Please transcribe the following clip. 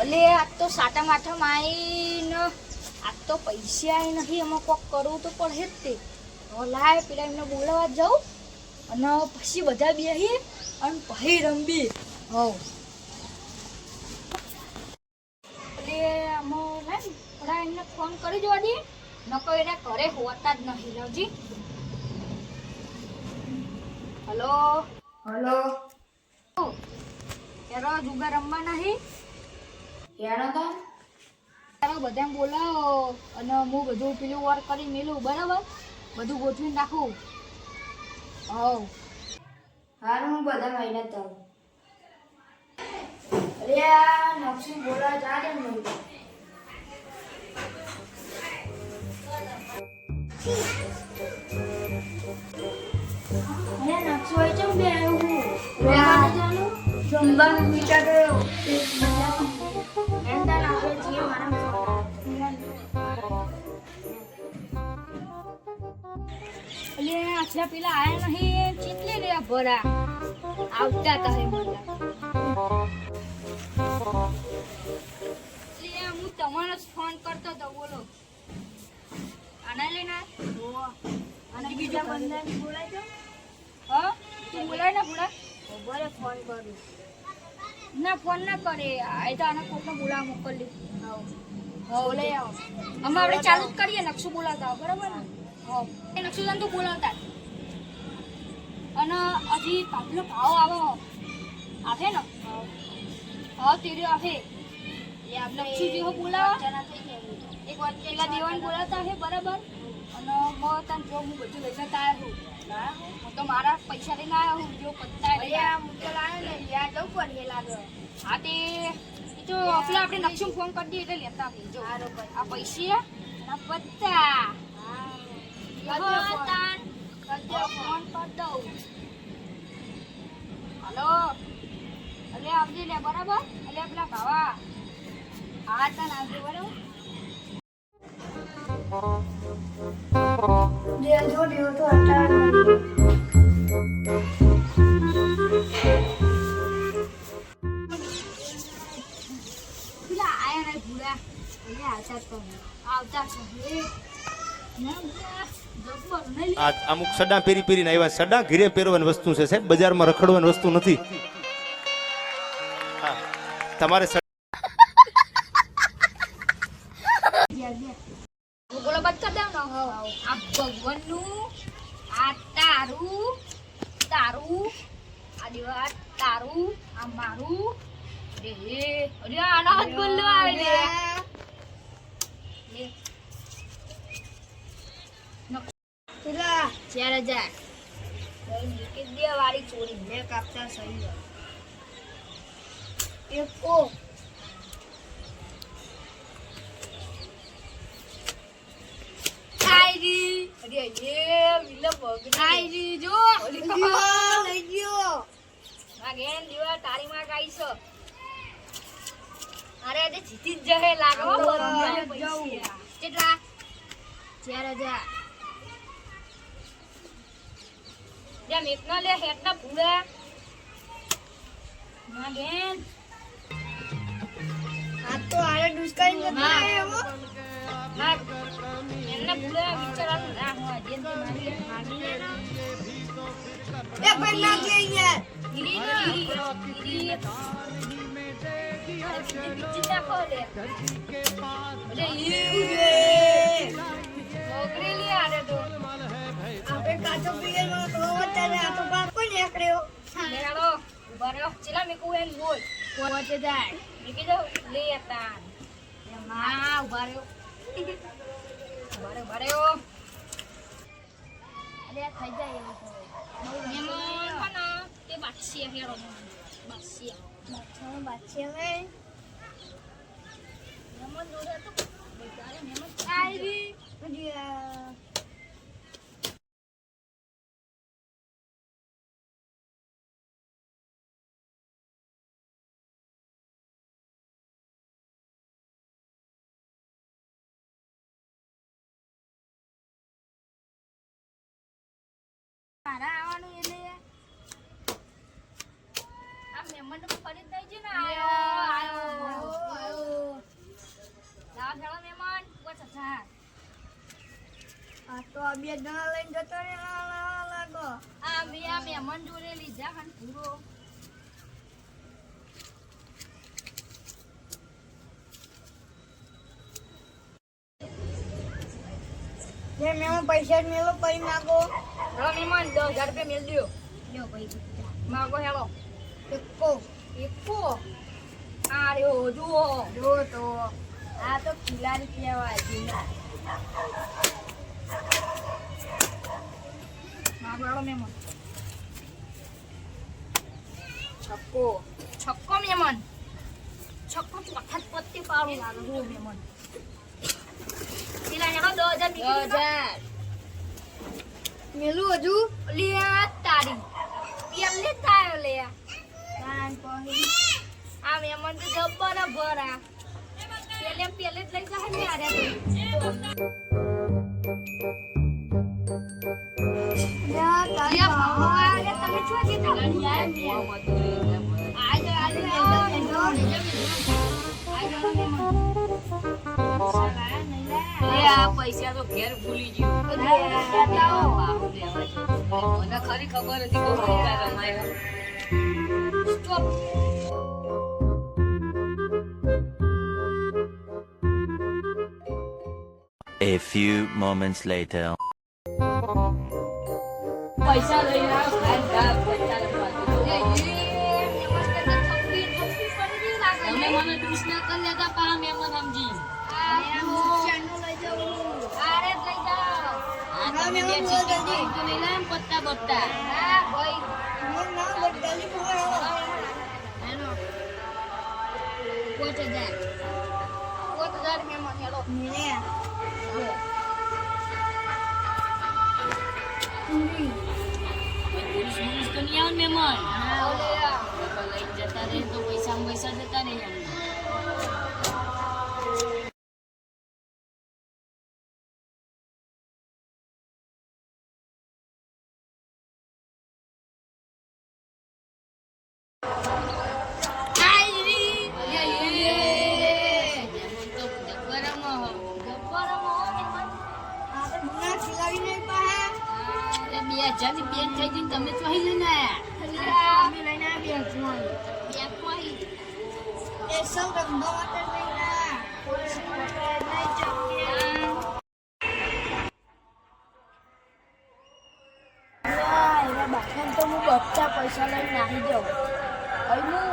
અલે આજ તો સાટા માઠમ આવીને આજ તો પૈસા નથી એમાં કોક કરવું તો પડે જ તે. લાય પેલા એમને બોલાવા જાઉં. અને પછી બધા બેહી અને પછી રમવી. હવ. એટલે આમાં લાય થોડા એમને ફોન કરી જોવા દઈએ નકો એના ઘરે હોતા જ નહીં લવજી હલો? હલો? યારો જુગા રમવા નહીં? તો તારો બધા બોલાવો અને હું બધું પેલું વર્ક કરી મેલું બરાબર? બધું ગોઠવીને નાખું. હવ. હારું હું બધા મહિના તો અરે આ નક્ષી બોલા જા કેમ નહીં અરે નક્ષી હોય ચમ બે આવ્યું હું જમવાનું વિચાર એટલે આટલા પેલા આયા નહીં ચીટલી રે ભરા? આવતા તા હે મને. હું તમારો જ ફોન કરતો તો બોલો. આના લેના? અને બીજા બંધાને બોલાય તો? હા? તું બોલાય ને ભૂલા બરે ફોન કરું. ના ફોન ના કરે. આ તો આના કોકને બોલાવા મોકલી. બોલાઈ આવો. અમે આપણે ચાલુ જ કરીએ નકશો બોલાવતા હોય, બરાબર ને? હા એ નકશો તો બોલાવતા અને હજી પાછલો ભાવ આવો. આવે ને? હા તેર્યો આવે. જેવો બોલાવો. એક વાર પેલા દેવાન બોલાવતા હે બરાબર? અને મો તને જો હું બધું લઈને હું. હું તો મારા પૈસા લઈને આવ્યા હું જો પત્તા ને યાર જવું પડે લાગે. હા તે તો આપણે નકશો ફોન કરી દઈએ એટલે લેતા જો આ પૈસા. પત્તા કરજો ફોન. તાન કરજો ફોન કર દઉં હલો અલે આવજે લે બરાબર અલે પેલા ભાવા હા તાન આવજે બરાબર દેજો દેવો તો આવતા જ આવતા છે આ અમુક સડા પેરી પેરીને આવ્યા. સડા ઘીરે પહેરવાની વસ્તુ છે સાહેબ. બજારમાં રખડવાની વસ્તુ નથી. તમારે તારું આ મારું. અરે, આનો બોલલો આવે લે લે. પેલા ચાર હજાર. બે વાળી ચોરી બે કાપતા સહી એકો આયરી અરે એ વિલો બગડી જો. લઈ ગયો. આગેન દીવા તારી માં ગાઈ અરે જીતી જ જહે લાગે હો. બધા પૈસા. કેટલા? ચાર હજાર. એક ના લે હેટ ના ભૂલા ના બેન. આ તો આરે દુષ્કાળી જતો એવો. ના એમને ભૂલા વિચારવાનું ના હોય. તે મારી એ ભાઈ ના કે યાર ગીરી ના ગીરી નોકરી લે. આને તો. આપણે કાચો પીએ તો અત્યારે આ તો બાપ કોઈ નીકળ્યો. મેળો ઊભા રહ્યો. ચેલા મેકું એમ બોલ. પહોંચે જાય. મેકી દો લે હતા ઊભા રહ્યો. ઊભા રહ્યો ઊભા રહ્યો. અરે થઈ જાય એવું તો. બાદશિયા હેરો બાદશિયા બાદશાહ હવે મારા આવવાનું એટલે આ મહેમાન તો ફરી જ છે ને આયો આયો લાવ હેળો મહેમાન. પાંચ હજાર આ તો આ બે જણા લઈને જતો રે લાગો આ બે આ મહેમાન જોડે લીધા હન પૂરો. જે મેં પૈસા જ મેલો પૈ માગો. હેળો મહેમાન દસ હજાર રૂપિયા મેલ દ્યો. લ્યો પૈ માગો હેલો. એકો એકો આ રહ્યો જુઓ. જો તો. આ તો ખિલાડી કહેવાય જીના માગો હેળો મહેમાન. છક્કો. છક્કો મહેમાન. છક્કો ચોથા પત્તી પાડું લાગે જુઓ મહેમાન પેલા હેળો દસ હજાર નીકળી ગયા. મેલું હજુ લે તારી પેલે તાયો લે કાન પહી આ તો જબ્બર ભરા પેલે પેલે જ લઈ જાય ને આરે તારી તમે આજો આજો આ પૈસા તો ઘેર ભૂલી ગયો. મને ખરી ખબર હતી કે પૈસા રમાય. Stop A few moments later. પૈસા લઈને લઈને તમે મને સમજી ચાંદલો લઈ જાઉં. હા તમે બે ચીકી ખાઈ તું લઈ પત્તા ને હા ભાઈ. મોર નામ બદલી બોલો. મેલે. પૂરી. પોલીસ પોલીસ તો નહીં આવે ને મહેમાન તો લઈને જતા રહે તો પૈસા પૈસા જતા રહે એ સૌ રમવા માટે લઈને આવ્યા. પોલીસ માટે લઈ જાઓ. એના બાપાને તો હું બધા પૈસા લઈને નાખી દઉં હવે હું હંતાઈ